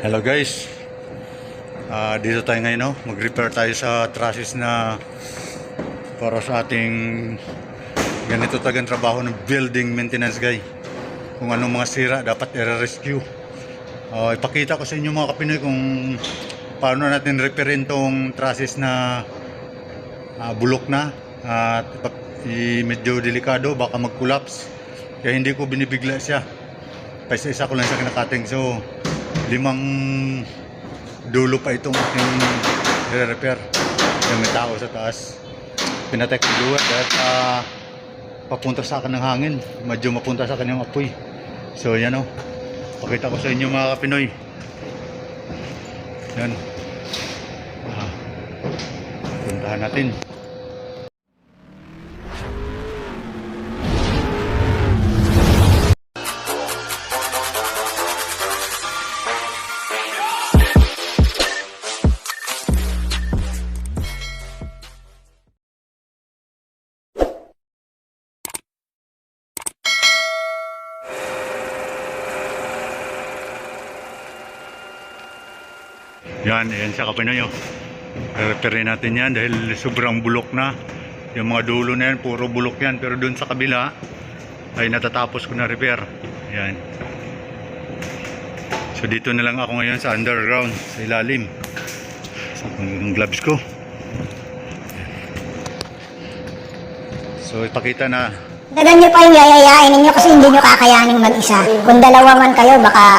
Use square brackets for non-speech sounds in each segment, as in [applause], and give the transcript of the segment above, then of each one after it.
Hello guys. Ah, dito tayo ngayon, no? Mag-repair tayo sa trusses na para sa ating ganito tagang trabaho ng building maintenance guy. Kung anong mga sira dapat i-rescue. Ah, ipakita ko sa inyo mga kapinoy kung paano natin repairin tong trusses na ah, bulok na at i- medyo delikado baka mag-collapse. Kaya hindi ko binibigla siya. Paisa-isa ko lang siya kinakating. So, limang dulo pa itong aking repair yung may tao sa taas. Pinatay ko luwat at ah, papunta sa akin ng hangin. Medyo mapunta sa kanyang apoy. So yan o pakita ko sa inyo mga kapinoy yan. Ah, puntahan natin Yan, yan sa kapinoy. Repairin natin yan dahil sobrang bulok na. Yung mga dulo na yan, puro bulok yan. Pero dun sa kabila, ay natatapos ko na repair. Yan. So dito na lang ako ngayon sa underground, sa ilalim. Sa ang gloves ko. So ipakita na Dadan nyo pa yung yayayain ninyo kasi hindi nyo kakayanin mag-isa. Kung dalawa man kayo, baka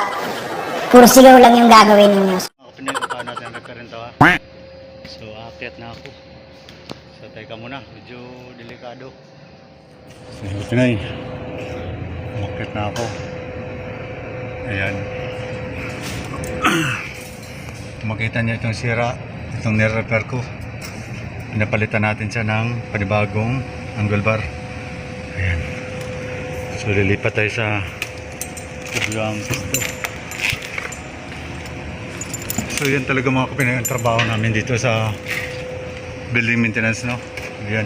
puro sigaw lang yung gagawin ninyo. Ako pinag kung paano natin referent to ha. So, aakyat na ako. So, teka muna. Medyo delikado. So, Pinay. Aakyat na ako. Ayan. [clears throat] Makita niyo itong sira. Itong nire-repair ko. Pinapalitan natin siya ng panibagong angle bar. Ayan. So, lilipat tayo sa kabilang pisto. So yan talaga mga kapinay ang trabaho namin dito sa building maintenance no. Ayan.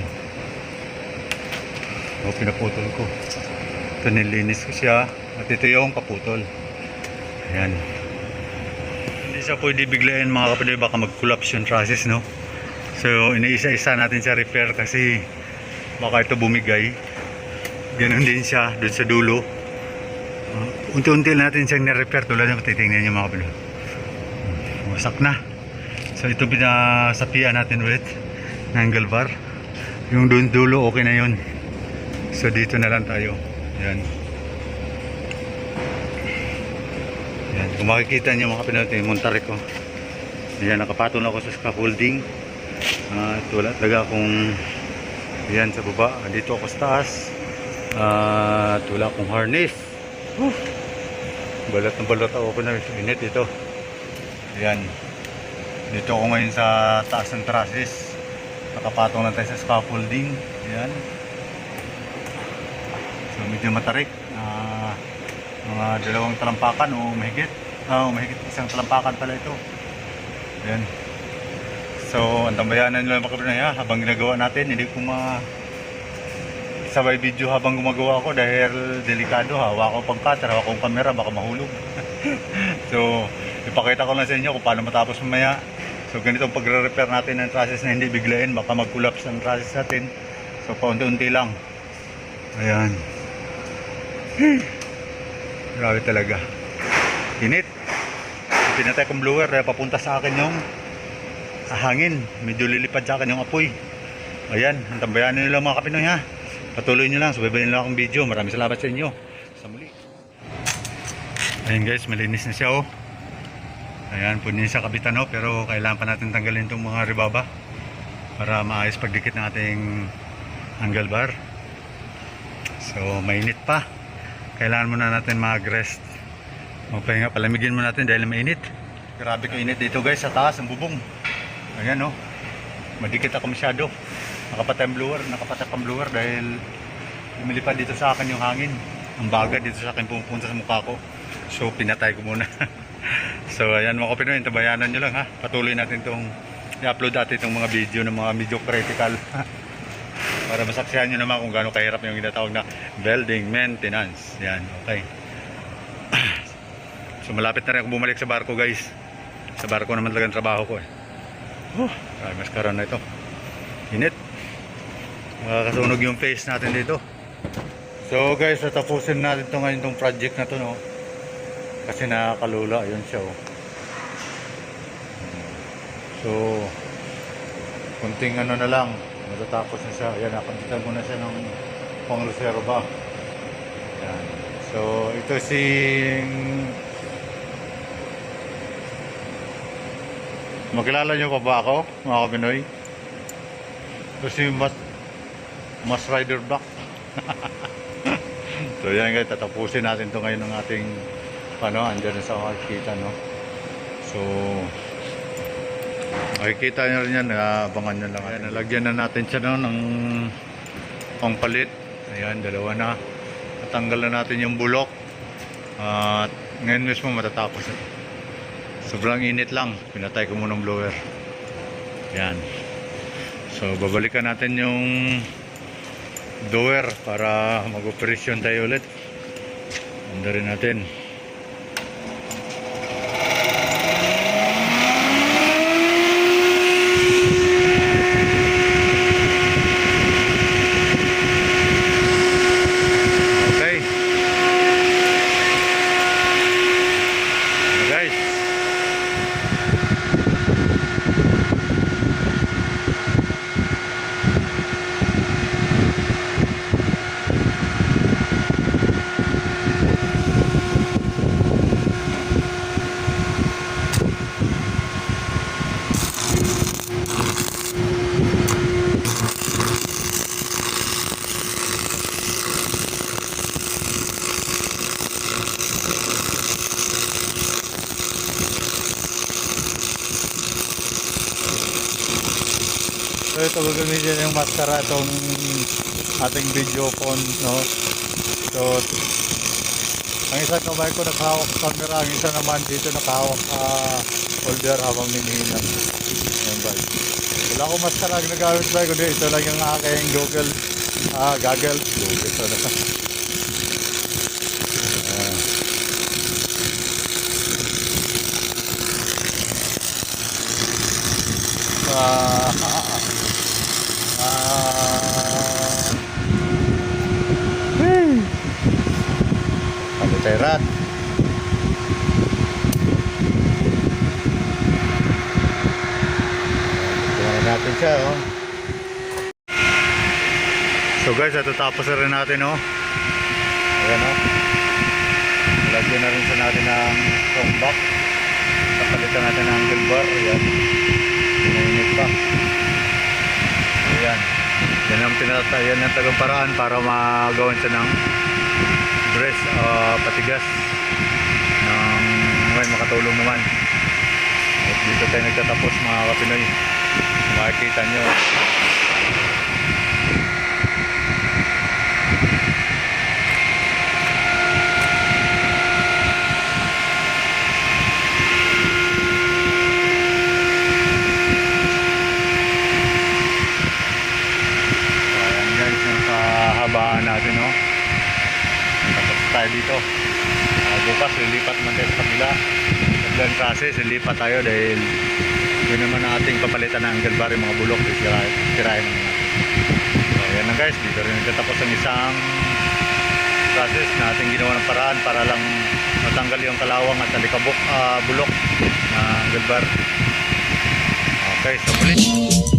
O pinaputol ko. Ito nilinis ko siya. At ito yung kaputol. Ayan. Hindi siya pwede biglayin mga kapinay baka mag-collapse yung trusses no. So iniisa-isa natin siya repair kasi baka ito bumigay. Ganon din siya doon sa dulo. Uh, unti-unti natin siyang na-repair tulad ng titingnan niyo mga kapinay wasak na. So ito pinasapian natin ulit ng bar yung doon dulo okay na yun. So dito na lang tayo. Yan yan kung makikita nyo mga pinote yung montarik ko. Yan nakapatong ako sa scaffolding. At wala talaga akong yan sa baba. Dito ako sa taas. At wala akong harness. Whew. balat ng balat ako. Na init ito Ayan. Dito ako ngayon sa taas ng trusses. Nakapatong lang tayo sa scaffolding. Ayan. So medyo matarik. Ah, mga dalawang talampakan o mahigit. Ah, o mahigit isang talampakan pala ito. Ayan. So, ang tambayanan mga kapatid ha, habang ginagawa natin, hindi ko ma sabay video habang gumagawa ako dahil delikado hawak ko pang cutter, hawak ko kamera, baka mahulog. [laughs] so, ipakita ko lang sa inyo kung paano matapos mamaya. So, ganito ang pagre-repair natin ng trusses na hindi biglayin, baka mag-collapse ang trusses natin. So, paunti-unti lang. Ayan. [sighs] Grabe talaga. Init. Pinatay kong blower dahil papunta sa akin yung hangin. Medyo lilipad sa akin yung apoy. Ayan, ang tambayanan nyo lang mga kapinoy ha. Patuloy nyo lang, subaybayin lang akong video. Maraming salamat sa inyo. Sa muli. Ayan guys, malinis na siya oh. Ayan, niya siya kabitan pero kailangan pa natin tanggalin itong mga ribaba para maayos pagdikit ng ating angle bar. So, mainit pa. Kailangan muna natin mag-rest. Magpahinga, palamigin mo natin dahil mainit. Grabe kainit dito guys, sa taas, ang bubong. Ayan oh. Madikit ako masyado. Nakapatay ang blower, nakapatay ang blower dahil lumilipad dito sa akin yung hangin. Ang baga dito sa akin pumupunta sa mukha ko. So pinatay ko muna. [laughs] so ayan mga kapinoy, tabayanan nyo lang ha. Patuloy natin itong i-upload natin itong mga video ng mga medyo critical. [laughs] Para masaksihan nyo naman kung gaano kahirap yung ginatawag na building maintenance. Yan, okay. [clears throat] So malapit na rin ako bumalik sa barko guys. Sa barko naman talaga ang trabaho ko eh. Oh, ay mas karon na ito. Init. Makakasunog yung face natin dito. So guys, tatapusin natin to ngayon tong project na to no. Kasi nakakalula, yun siya oh. So, kunting ano na lang, matatapos na siya. Ayan, nakantitan ko na siya ng pangreserba. Ayan. So, ito si Makilala niyo pa ba ako, mga Pinoy? Ito si Mas, Mas Rider Black. [laughs] so yan guys, tatapusin natin to ngayon ng ating ano, andyan sa makikita, no? So, makikita nyo rin yan, abangan nyo lang. Ayan, nalagyan na natin siya no, ng pangpalit. Ayan, dalawa na. Natanggal na natin yung bulok. At ngayon mismo matatapos. Sobrang init lang. Pinatay ko muna ng blower. Yan. So, babalikan natin yung doer para mag-operasyon tayo ulit. Anda rin natin. Okay. Ano, guys. So ito gagamitin yung maskara itong ating video phone no. So ang isang kamay ko nakahawak camera, ang isa naman dito nakahawak sa holder habang ninihinan. Ayan ba. Wala akong maskara ginagamit ba kundi ito lang yung aking Google ah, goggle. Google. Ayan. [laughs] Ah, ah, Rat? Tingnan natin siya, oh. So guys, ito tapos na rin natin, oh. Ayan, oh. Lagyan na rin sa natin ng box. Kapalitan natin ng handle bar. Ayan. Pinainit pa. Ayan. Yan ang pinata, yan ang tagang paraan para magawan siya ng brace uh, patigas ng ngayon makatulong naman. At dito tayo nagtatapos mga kapinoy. Makikita nyo. So, ayan guys, yung kahabaan natin, no? Tapos tayo dito. Ah, bukas, lilipat man tayo sa kabila. Paglan process, lilipat tayo dahil yun naman ang ating papalitan ng angle bar, mga bulok, sirahin sirahin naman natin. So, ayan na guys, dito rin nagtatapos ang isang process na ating ginawa ng paraan para lang matanggal yung kalawang at talikabok, ah, bulok na angle bar. Okay, so muli.